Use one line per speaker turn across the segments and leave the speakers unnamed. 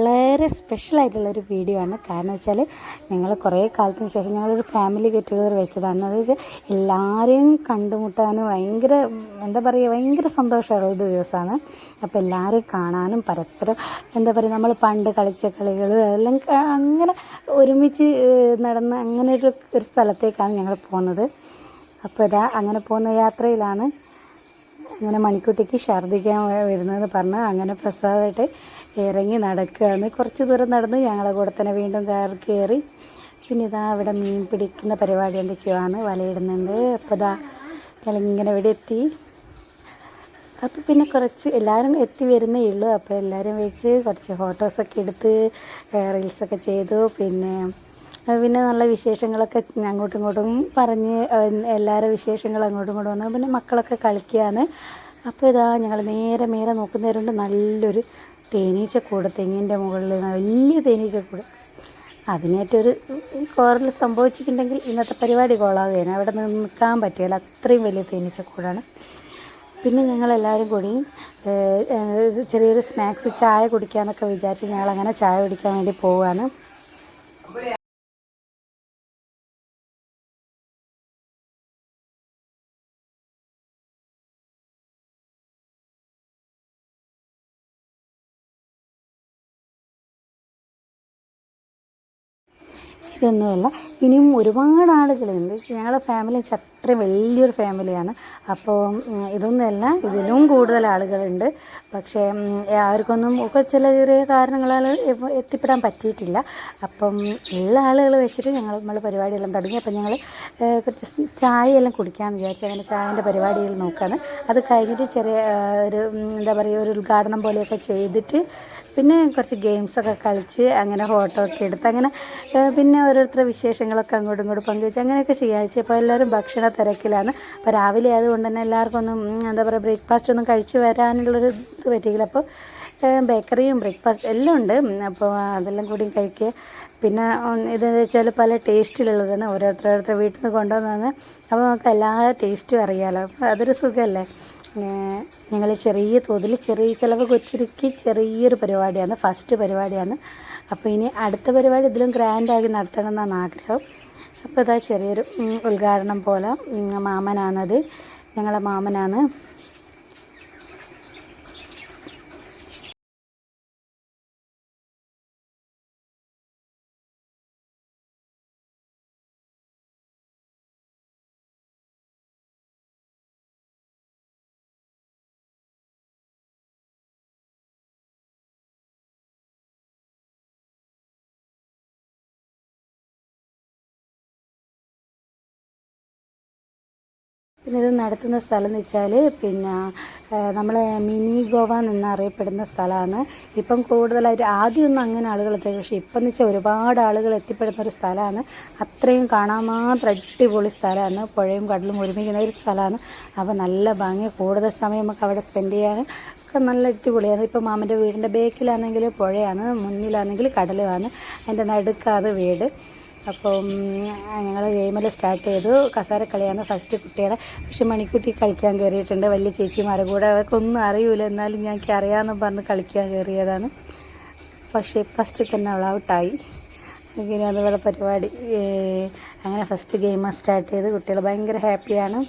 വളരെ സ്പെഷ്യലായിട്ടുള്ളൊരു വീഡിയോ ആണ്. കാരണം വെച്ചാൽ ഞങ്ങൾ കുറേ കാലത്തിന് ശേഷം ഞങ്ങളൊരു ഫാമിലി ഗെറ്റ് ടുഗദർ വെച്ചതാണ്. അത് വെച്ചാൽ എല്ലാവരെയും കണ്ടുമുട്ടാനും ഭയങ്കര എന്താ പറയുക ഭയങ്കര സന്തോഷമുള്ള ഒരു ദിവസമാണ് അപ്പോൾ എല്ലാവരെയും കാണാനും പരസ്പരം എന്താ പറയുക നമ്മൾ പണ്ട് കളിച്ച കളികൾ എല്ലാം അങ്ങനെ ഒരുമിച്ച് നടന്ന അങ്ങനെ ഒരു ഒരു സ്ഥലത്തേക്കാണ് ഞങ്ങൾ പോകുന്നത് അപ്പോൾ ഇതാ അങ്ങനെ പോകുന്ന യാത്രയിലാണ്. അങ്ങനെ മണിക്കുട്ടിക്ക് ഛർദ്ദിക്കാൻ വരുന്നതെന്ന് പറഞ്ഞ് അങ്ങനെ പ്രസാദമായിട്ട് ഇറങ്ങി നടക്കുകയാണ്. കുറച്ച് ദൂരം നടന്ന് ഞങ്ങളെ കൂടെ തന്നെ വീണ്ടും കയറി കയറി. പിന്നെ ഇതാ അവിടെ മീൻ പിടിക്കുന്ന പരിപാടി എന്തൊക്കെയാണ് വലയിടുന്നുണ്ട്. അപ്പോൾ ഇതാ ഞങ്ങളിങ്ങനെ ഇവിടെ എത്തി. അപ്പോൾ പിന്നെ കുറച്ച് എല്ലാവരും എത്തി വരുന്നേ ഉള്ളൂ. അപ്പോൾ എല്ലാവരും വെച്ച് കുറച്ച് ഫോട്ടോസൊക്കെ എടുത്ത് റീൽസൊക്കെ ചെയ്തു. പിന്നെ പിന്നെ നല്ല വിശേഷങ്ങളൊക്കെ അങ്ങോട്ടും ഇങ്ങോട്ടും പറഞ്ഞ് എല്ലാവരുടെ വിശേഷങ്ങൾ അങ്ങോട്ടും ഇങ്ങോട്ടും വന്നു പിന്നെ മക്കളൊക്കെ കളിക്കുകയാണ്. അപ്പോൾ ഇതാ ഞങ്ങൾ നേരെ നേരെ നോക്കുന്നവരുണ്ട്. നല്ലൊരു തേനീച്ചക്കൂട് തെങ്ങിന്റെ മുകളിൽ വലിയ തേനീച്ചക്കൂട് അതിനേറ്റൊരു കോറൽ സംഭവിച്ചിട്ടുണ്ടെങ്കിൽ ഇന്നത്തെ പരിപാടി കോളാകുകയാണ് അവിടെ നിന്ന് നിൽക്കാൻ പറ്റില്ല അത്രയും വലിയ തേനീച്ചക്കൂടാണ് പിന്നെ ഞങ്ങളെല്ലാവരും കൂടി ചെറിയൊരു സ്നാക്സ് ചായ കുടിക്കാമെന്നൊക്കെ വിചാരിച്ച് ഞങ്ങളങ്ങനെ ചായ കുടിക്കാൻ വേണ്ടി പോവുകയാണ്. ഇതൊന്നുമല്ല. ഇനിയും ഒരുപാട് ആളുകളുണ്ട് ഞങ്ങളുടെ ഫാമിലി അത്ര വലിയൊരു ഫാമിലിയാണ് അപ്പോൾ ഇതൊന്നുമല്ല. ഇതിലും കൂടുതൽ ആളുകളുണ്ട് പക്ഷേ ആർക്കൊന്നും ഒക്കെ ചില ചെറിയ കാരണങ്ങളാൽ എത്തിപ്പെടാൻ പറ്റിയിട്ടില്ല. അപ്പം എല്ലാ ആളുകൾ വെച്ചിട്ട് ഞങ്ങൾ നമ്മൾ പരിപാടിയെല്ലാം തുടങ്ങി. അപ്പം ഞങ്ങൾ കുറച്ച് ചായയെല്ലാം കുടിക്കാമെന്ന് വിചാരിച്ചു അങ്ങനെ ചായന്റെ പരിപാടികൾ നോക്കാണ്. അത് കഴിഞ്ഞിട്ട് ചെറിയ ഒരു എന്താ പറയുക ഒരു ഉദ്ഘാടനം പോലെയൊക്കെ ചെയ്തിട്ട് പിന്നെ കുറച്ച് ഗെയിംസൊക്കെ കളിച്ച് അങ്ങനെ ഫോട്ടോ ഒക്കെ എടുത്ത് അങ്ങനെ പിന്നെ ഓരോരുത്തരുടെ വിശേഷങ്ങളൊക്കെ അങ്ങോട്ടും ഇങ്ങോട്ടും പങ്കുവെച്ച് അങ്ങനെയൊക്കെ ചെയ്യാഴ്ച അപ്പോൾ എല്ലാവരും ഭക്ഷണ തിരക്കിലാണ്. അപ്പോൾ രാവിലെ ആയതുകൊണ്ട് തന്നെ എല്ലാവർക്കും ഒന്നും എന്താ പറയുക ബ്രേക്ക്ഫാസ്റ്റ് ഒന്നും കഴിച്ച് വരാനുള്ളൊരു ഇത് പറ്റിയില്ല. അപ്പോൾ ബേക്കറിയും ബ്രേക്ക്ഫാസ്റ്റ് എല്ലാം ഉണ്ട്. അപ്പോൾ അതെല്ലാം കൂടി കഴിക്കുക പിന്നെ ഇതെന്ന് വെച്ചാൽ പല ടേസ്റ്റിലുള്ളതാണ് ഓരോരുത്തരോരുത്തർ വീട്ടിൽ നിന്ന് കൊണ്ടുവന്നതാണ്. അപ്പോൾ നമുക്ക് എല്ലാ ടേസ്റ്റും അറിയാമല്ലോ അപ്പോൾ അതൊരു സുഖമല്ലേ? ഞങ്ങൾ ചെറിയ തോതിൽ ചെറിയ ചിലവ് കൊച്ചുരുക്കി ചെറിയൊരു പരിപാടിയാണ് ഫസ്റ്റ് പരിപാടിയാണ്. അപ്പോൾ ഇനി അടുത്ത പരിപാടി ഇതിലും ഗ്രാൻഡാക്കി നടത്തണം എന്നാണ് ആഗ്രഹം. അപ്പോൾ ഇതാ ചെറിയൊരു ഉദ്ഘാടനം പോലെ മാമനാണത്. ഞങ്ങളെ മാമനാണ്. പിന്നെ ഇത് നടത്തുന്ന സ്ഥലം എന്ന് വെച്ചാൽ പിന്നെ നമ്മളെ മിനി ഗോവ എന്നറിയപ്പെടുന്ന സ്ഥലമാണ്. ഇപ്പം കൂടുതലായിട്ട് ആദ്യമൊന്നും അങ്ങനെ ആളുകൾ എത്തി പക്ഷേ ഇപ്പം എന്ന് വെച്ചാൽ ഒരുപാട് ആളുകൾ എത്തിപ്പെടുന്ന ഒരു സ്ഥലമാണ്. അത്രയും കാണാൻ മാത്രം അടിപൊളി സ്ഥലമാണ്. പുഴയും കടലും ഒരുമിക്കുന്ന ഒരു സ്ഥലമാണ്. അപ്പോൾ നല്ല ഭംഗി. കൂടുതൽ സമയം നമുക്ക് അവിടെ സ്പെൻഡ് ചെയ്യാൻ ഒക്കെ നല്ല അടിപൊളിയാണ്. ഇപ്പോൾ മാമന്റെ വീടിന്റെ ബേക്കിലാണെങ്കിൽ പുഴയാണ് മുന്നിലാണെങ്കിൽ കടലുമാണ്. അതിന്റെ നടുക്കാത് വീട്. അപ്പം ഞങ്ങൾ ഗെയിമെല്ലാം സ്റ്റാർട്ട് ചെയ്തു. കസാര കസാരക്കളിയാണ് ഫസ്റ്റ് കുട്ടികളെ. പക്ഷെ മണിക്കുട്ടി കളിക്കാൻ കയറിയിട്ടുണ്ട് വലിയ ചേച്ചിമാരെ കൂടെ. അവർക്കൊന്നും അറിയില്ല എന്നാലും ഞങ്ങൾക്ക് അറിയാമെന്ന് പറഞ്ഞ് കളിക്കാൻ കയറിയതാണ് പക്ഷേ ഫസ്റ്റ് തന്നെ അവൾ ഔട്ടായി അങ്ങനെ അതുപോലെ പരിപാടി. അങ്ങനെ ഫസ്റ്റ് ഗെയിം സ്റ്റാർട്ട് ചെയ്ത്. കുട്ടികൾ ഭയങ്കര ഹാപ്പിയാണ്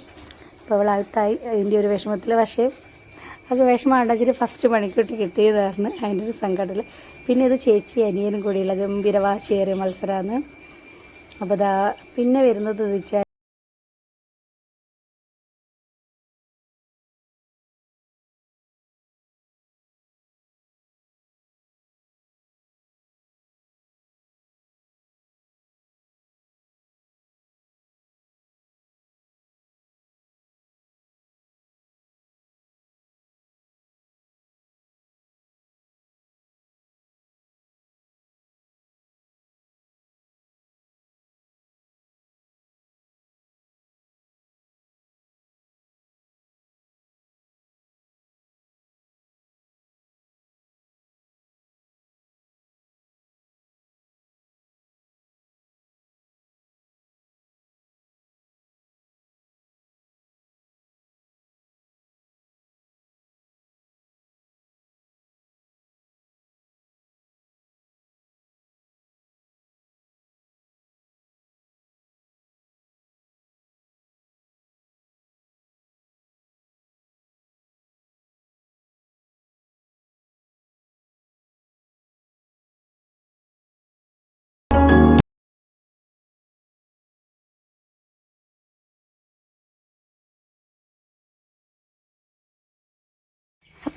അപ്പോൾ അവൾ ഔട്ടായി അതിന്റെ ഒരു വിഷമത്തിൽ പക്ഷേ അത് വിഷമം ഉണ്ടാക്കിയിട്ട് ഫസ്റ്റ് മണിക്കുട്ടി കിട്ടിയതായിരുന്നു. അതിന്റെ ഒരു സങ്കടത്തിൽ പിന്നെ ഇത് ചേച്ചി അനിയനും കൂടിയുള്ള ഗംഭീരവാശിയേറിയ മത്സരമാണ് അപ്പോൾ ദാ പിന്നെ വരുന്നത് വെച്ചാൽ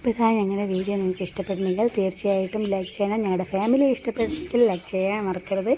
അപ്പോൾ ഇതാ ഞങ്ങളുടെ വീഡിയോ നിങ്ങൾക്ക് ഇഷ്ടപ്പെട്ടിട്ടുണ്ടെങ്കിൽ തീർച്ചയായിട്ടും ലൈക്ക് ചെയ്യണം. ഞങ്ങളുടെ ഫാമിലി ഇഷ്ടപ്പെട്ടെങ്കിൽ ലൈക്ക് ചെയ്യാൻ മറക്കരുത്.